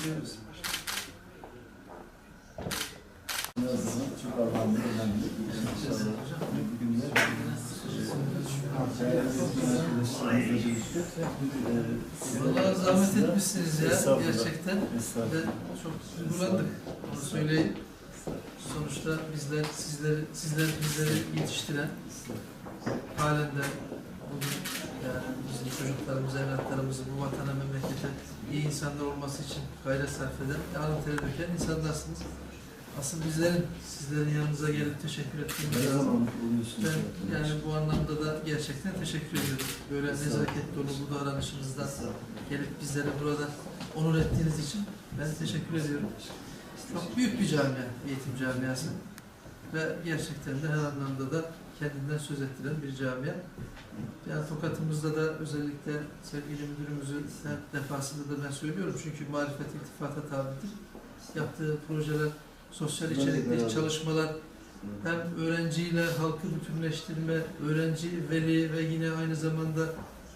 Çok anlamlı, önemli. İnşallah Vallahi zahmet etmişsiniz ya gerçekten. Ve çok duygulandık. Onu söyleyeyim. Sonuçta bizler, sizleri, sizler bizleri yetiştiren, halen de bugün yani bizim çocuklarımız, evlatlarımız bu vatana, memlekete iyi insanlar olması için gayret sarf eden, alın teri döken insanlarsınız. Asıl bizlerin sizlerin yanınıza gelip teşekkür ettiğimiz lazım. Ben yani bu anlamda da gerçekten teşekkür ediyorum. Böyle nezaket dolu bu davranışınızdan gelip bizlere burada onur ettiğiniz için ben teşekkür ediyorum. Çok büyük bir camia, eğitim camiası. Ve gerçekten de her anlamda da kendinden söz ettiren bir camia. Yani Tokat'ımızda da özellikle sevgili müdürümüzü her defasında da ben söylüyorum çünkü marifet iltifata tabidir. Yaptığı projeler, sosyal içerikli çalışmalar, hem öğrenciyle halkı bütünleştirme, öğrenci, veli ve yine aynı zamanda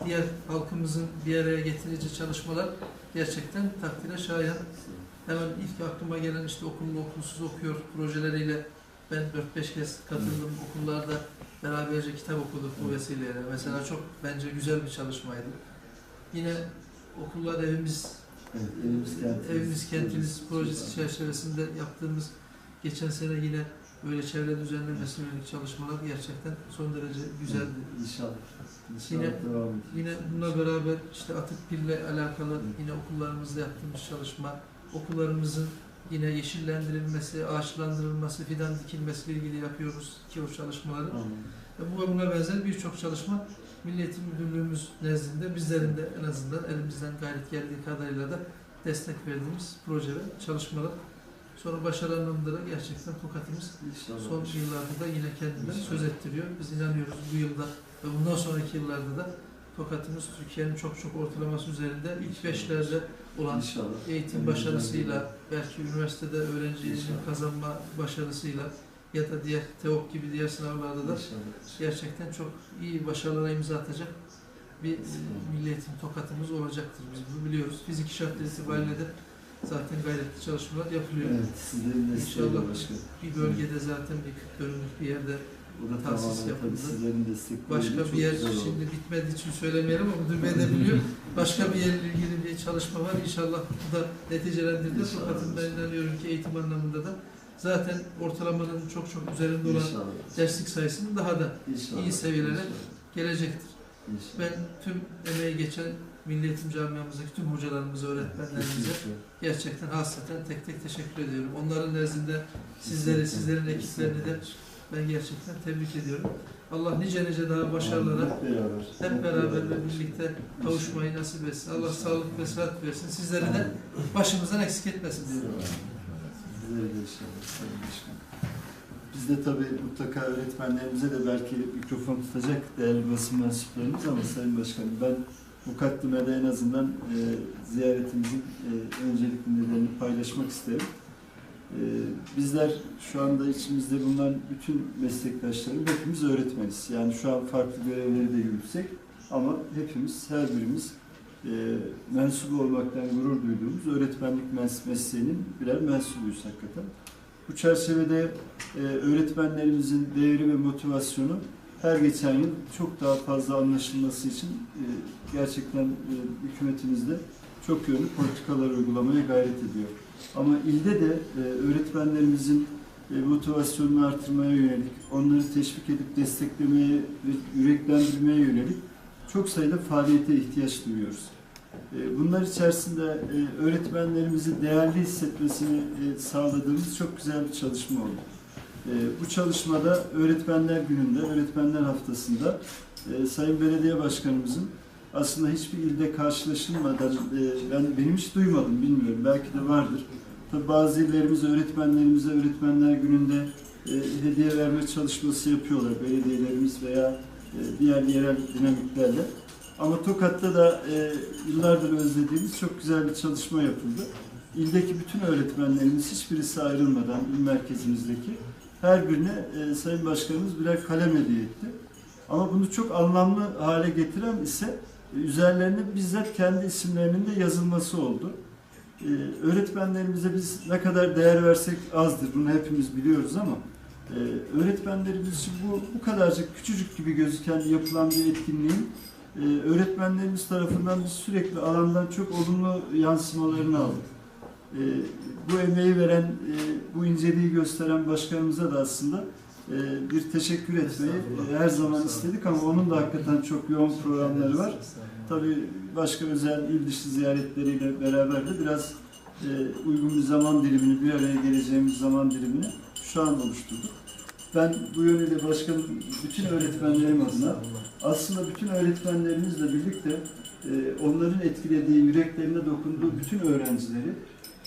diğer halkımızın bir araya getirici çalışmalar gerçekten takdire şayan. Hemen ilk aklıma gelen işte okullu okulsuz okuyor projeleriyle ben 4-5 kez katıldım okullarda beraberce kitap okuduk bu vesileyle. Mesela çok bence güzel bir çalışmaydı. Yine okullar evimiz Evet, evimiz kentimiz. Evimiz Kentimiz projesi çerçevesinde yaptığımız geçen sene yine böyle çevre düzenlemesine yönelik çalışmalar gerçekten son derece güzeldi. İnşallah. İnşallah Yine-. Yine bununla beraber işte atık pille alakalı yine okullarımızda yaptığımız çalışma, okullarımızın yine yeşillendirilmesi, ağaçlandırılması, fidan dikilmesiyle ilgili yapıyoruz ki o çalışmaları. Ve bu ve buna benzer birçok çalışma Milli Eğitim Müdürlüğümüz nezdinde bizlerin de en azından elimizden gayret geldiği kadarıyla da destek verdiğimiz proje ve çalışmalar. Sonra başarı anlamında da gerçekten Tokat'ımız son yıllarda da yine kendinden söz ettiriyor. Biz inanıyoruz bu yılda ve bundan sonraki yıllarda da Tokat'ımız Türkiye'nin çok çok ortalaması üzerinde ilk beşlerde olan İnşallah. eğitim En başarısıyla, belki üniversitede öğrencinin İnşallah. kazanma başarısıyla ya da diğer TEOK gibi diğer sınavlarda da İnşallah. gerçekten çok iyi başarılara imza atacak bir milli eğitim tokatımız olacaktır. Biz bunu biliyoruz. Fiziki şartlar itibariyle de zaten gayretli çalışmalar yapılıyor. Evet, sizlerin İnşallah. Bir bölgede zaten bir 40 dönümlük bir yerde O da tahsis yapıldı. başka bir yer şimdi bitmediği için söylemeyelim ama müdür bey de biliyor. Başka bir yerle ilgili bir çalışma var. İnşallah bu da neticelendirdi. Fakat ben inanıyorum ki eğitim anlamında da zaten ortalamanın çok çok üzerinde olan İnşallah. derslik sayısının daha da İnşallah. iyi seviyelere İnşallah. gelecektir. İnşallah. Ben tüm emeği geçen Milli Eğitim Camiamızdaki tüm hocalarımıza, öğretmenlerimize gerçekten hasreten tek tek teşekkür ediyorum. Onların nezdinde sizleri, sizlerin ekiplerini de ben gerçekten tebrik ediyorum. Allah nice nice daha başarılara Hep beraber. ve birlikte kavuşmayı nasip etsin. Allah sağlık ve sıhhat versin. Sizleri de başımızdan eksik etmesin diyorum. Bizlere de inşallah. Sayın Başkanım. Biz de tabii mutlaka öğretmenlerimize de belki mikrofon tutacak değerli basın mensuplarımız ama Sayın Başkanım ben mukaddimede en azından e, ziyaretimizin e, öncelikli nedenini paylaşmak isterim. E, bizler şu anda içimizde bulunan bütün meslektaşlarım hepimiz öğretmeniz. Yani şu an farklı görevleri de yürütsek ama hepimiz, her birimiz e, mensubu olmaktan gurur duyduğumuz öğretmenlik mes- mesleğinin birer mensubuyuz hakikaten. Bu çerçevede e, öğretmenlerimizin değeri ve motivasyonu her geçen yıl çok daha fazla anlaşılması için e, gerçekten e, hükümetimiz çok yönlü politikalar uygulamaya gayret ediyor. Ama ilde de e, öğretmenlerimizin e, motivasyonunu artırmaya yönelik, onları teşvik edip desteklemeye ve yüreklendirmeye yönelik çok sayıda faaliyete ihtiyaç duyuyoruz. E, Bunlar içerisinde e, öğretmenlerimizi değerli hissetmesini e, sağladığımız çok güzel bir çalışma oldu. E, Bu çalışmada Öğretmenler Günü'nde, Öğretmenler Haftası'nda e, Sayın Belediye Başkanımızın aslında hiçbir ilde karşılaşılmadan, e, ben benim hiç duymadım, bilmiyorum, belki de vardır. Tabii bazı illerimiz öğretmenlerimize Öğretmenler Günü'nde e, hediye verme çalışması yapıyorlar, belediyelerimiz veya e, diğer yerel dinamiklerle. Ama Tokat'ta da yıllardır özlediğimiz çok güzel bir çalışma yapıldı. İldeki bütün öğretmenlerimiz hiçbirisi ayrılmadan il merkezimizdeki her birine e, Sayın Başkanımız birer kalem hediye etti. Ama bunu çok anlamlı hale getiren ise e, üzerlerine bizzat kendi isimlerinin de yazılması oldu. Ee, öğretmenlerimize biz ne kadar değer versek azdır. Bunu hepimiz biliyoruz ama e, öğretmenlerimiz için bu, bu kadarcık küçücük gibi gözüken yapılan bir etkinliğin e, öğretmenlerimiz tarafından biz sürekli alandan çok olumlu yansımalarını aldık. E, bu emeği veren, e, bu inceliği gösteren başkanımıza da aslında bir teşekkür etmeyi her zaman istedik ama onun da hakikaten çok yoğun programları var. Tabii başka özel il dışı ziyaretleriyle beraber de biraz e, uygun bir zaman dilimini, bir araya geleceğimiz zaman dilimini şu an oluşturduk. Ben bu yönüyle başkanım bütün öğretmenlerim adına aslında bütün öğretmenlerimizle birlikte e, onların etkilediği, yüreklerine dokunduğu bütün öğrencileri,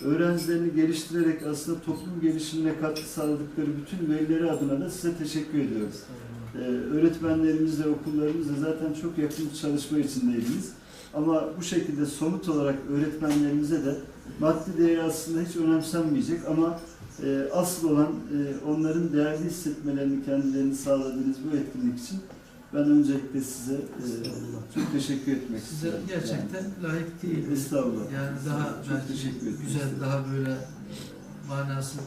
öğrencilerini geliştirerek aslında toplum gelişimine katkı sağladıkları bütün velileri adına da size teşekkür ediyoruz. Ee, öğretmenlerimizle, okullarımızla zaten çok yakın bir çalışma içindeydiniz. Ama bu şekilde somut olarak öğretmenlerimize de maddi değeri aslında hiç önemsenmeyecek ama e, asıl olan e, onların değerli hissetmelerini, kendilerini sağladığınız bu etkinlik için ben öncelikle size e, çok teşekkür etmek Size istiyorum. gerçekten layık değil. Estağfurullah. Yani daha çok belki teşekkür ederim. güzel, daha böyle manası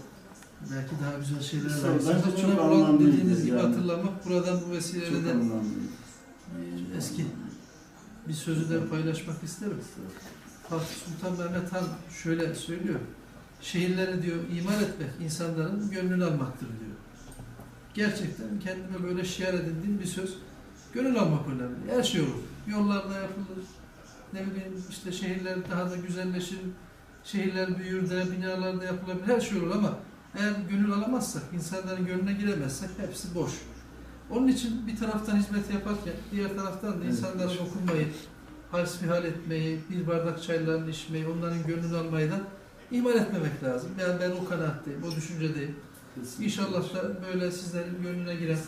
belki daha güzel şeyler Sağ var. Bence çok anlamlıydı dediğiniz gibi yani. hatırlamak. Buradan bu Çok e, eski bir sözü de paylaşmak isterim. Fatih Sultan Mehmet Han şöyle söylüyor. Şehirleri diyor imar etmek insanların gönlünü almaktır diyor. Gerçekten kendime böyle şiar edindiğim bir söz. Gönül almak önemli. Her şey olur. Yollarda yapılır. Ne bileyim işte şehirler daha da güzelleşir. Şehirler büyür de, binalarda yapılabilir. Her şey olur ama eğer gönül alamazsak, insanların gönlüne giremezsek hepsi boş. Onun için bir taraftan hizmet yaparken diğer taraftan da Evet. insanlara dokunmayı, hasbihal etmeyi, bir bardak çaylarını içmeyi, onların gönlünü almayı da ihmal etmemek lazım. Yani ben o kanaatteyim, o düşüncedeyim. Kesinlikle. İnşallah da böyle sizlerin gönlüne giren,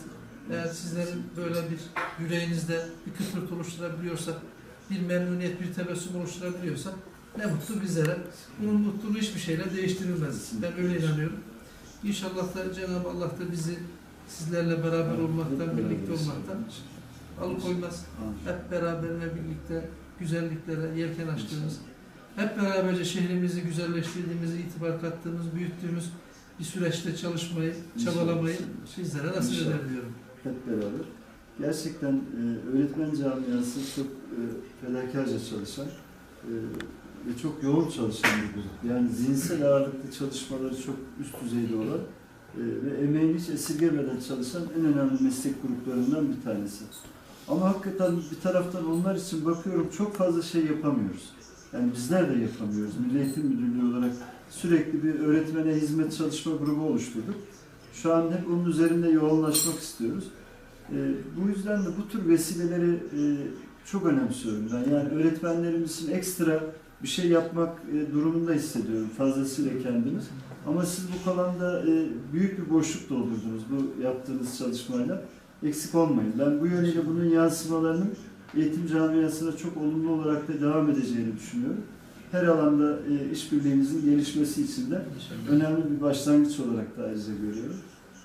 eğer sizlerin böyle bir yüreğinizde bir kıpırt oluşturabiliyorsak, bir memnuniyet, bir tebessüm oluşturabiliyorsak ne mutlu bizlere. Bunun mutluluğu hiçbir şeyle değiştirilmez. Ben öyle inanıyorum. İnşallah da Cenab-ı Allah da bizi sizlerle beraber olmaktan, birlikte olmaktan alıkoymaz. Hep beraber ve birlikte güzelliklere yelken açtığımız, hep beraberce şehrimizi güzelleştirdiğimiz, itibar kattığımız, büyüttüğümüz bir süreçte çalışmayı, çabalamayı bizlere nasip eder diyorum. hep beraber. Gerçekten e, öğretmen camiası çok e, fedakarca çalışan e, ve çok yoğun çalışan bir grup. Yani zihinsel ağırlıklı çalışmaları çok üst düzeyde olan e, ve emeğini hiç esirgemeden çalışan en önemli meslek gruplarından bir tanesi. Ama hakikaten bir taraftan onlar için bakıyorum çok fazla şey yapamıyoruz. Yani bizler de yapamıyoruz. Milli Eğitim Müdürlüğü olarak sürekli bir öğretmene hizmet çalışma grubu oluşturduk. Şu an hep onun üzerinde yoğunlaşmak istiyoruz. E, bu yüzden de bu tür vesileleri e, çok önemsiyorum ben. Yani öğretmenlerimiz için ekstra bir şey yapmak e, durumunda hissediyorum fazlasıyla kendimi. Ama siz bu kalanda e, büyük bir boşluk doldurdunuz bu yaptığınız çalışmayla. Eksik olmayın. Ben bu yönüyle bunun yansımalarının eğitim camiasına çok olumlu olarak da devam edeceğini düşünüyorum. Her alanda e, işbirliğimizin gelişmesi için de önemli bir başlangıç olarak da ayrıca görüyorum.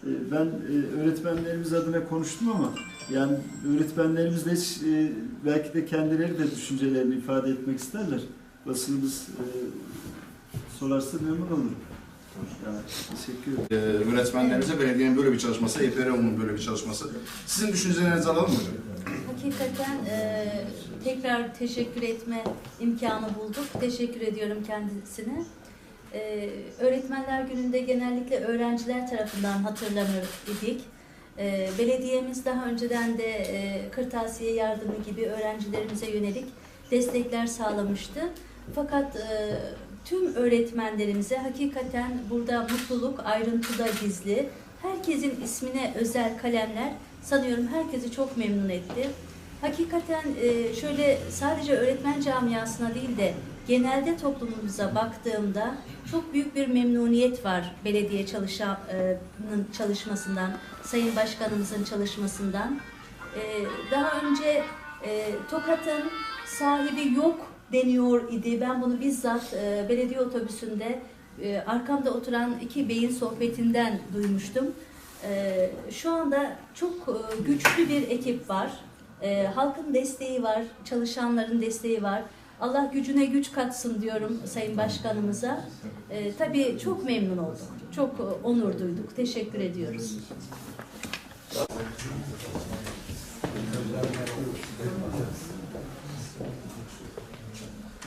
E, Ben e, öğretmenlerimiz adına konuştum ama yani öğretmenlerimiz de hiç e, belki de kendileri de düşüncelerini ifade etmek isterler. Basınımız e, sorarsa memnun olurum. Yani, teşekkür ederim. Ee, öğretmenlerimize belediyenin böyle bir çalışması, EPRO'nun böyle bir çalışması. Sizin düşüncelerinizi alalım mı? Hakikaten e, tekrar teşekkür etme imkanı bulduk. Teşekkür ediyorum kendisine. E, Öğretmenler Günü'nde genellikle öğrenciler tarafından hatırlanır idik. E, belediyemiz daha önceden de e, kırtasiye yardımı gibi öğrencilerimize yönelik destekler sağlamıştı. Fakat e, tüm öğretmenlerimize hakikaten burada mutluluk ayrıntıda gizli. Herkesin ismine özel kalemler sanıyorum herkesi çok memnun etti. Hakikaten e, şöyle sadece öğretmen camiasına değil de genelde toplumumuza baktığımda çok büyük bir memnuniyet var belediye çalışanın çalışmasından, Sayın Başkanımızın çalışmasından. E, Daha önce e, Tokat'ın sahibi yok deniyor idi. Ben bunu bizzat e, belediye otobüsünde e, arkamda oturan iki beyin sohbetinden duymuştum. Şu anda çok e, güçlü bir ekip var. Ee, halkın desteği var, çalışanların desteği var. Allah gücüne güç katsın diyorum Sayın Başkanımıza. E, tabii çok memnun olduk. Çok e, onur duyduk. Teşekkür ediyoruz.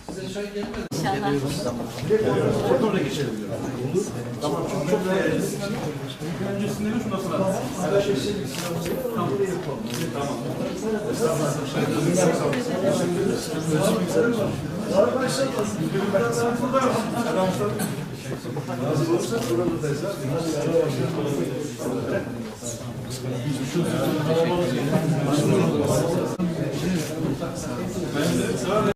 Size çay gelmedi. İnşallah. Oradan da geçelim. Tamam. Çok Öncesinde mi şuna sonra? Tamam. Tamam.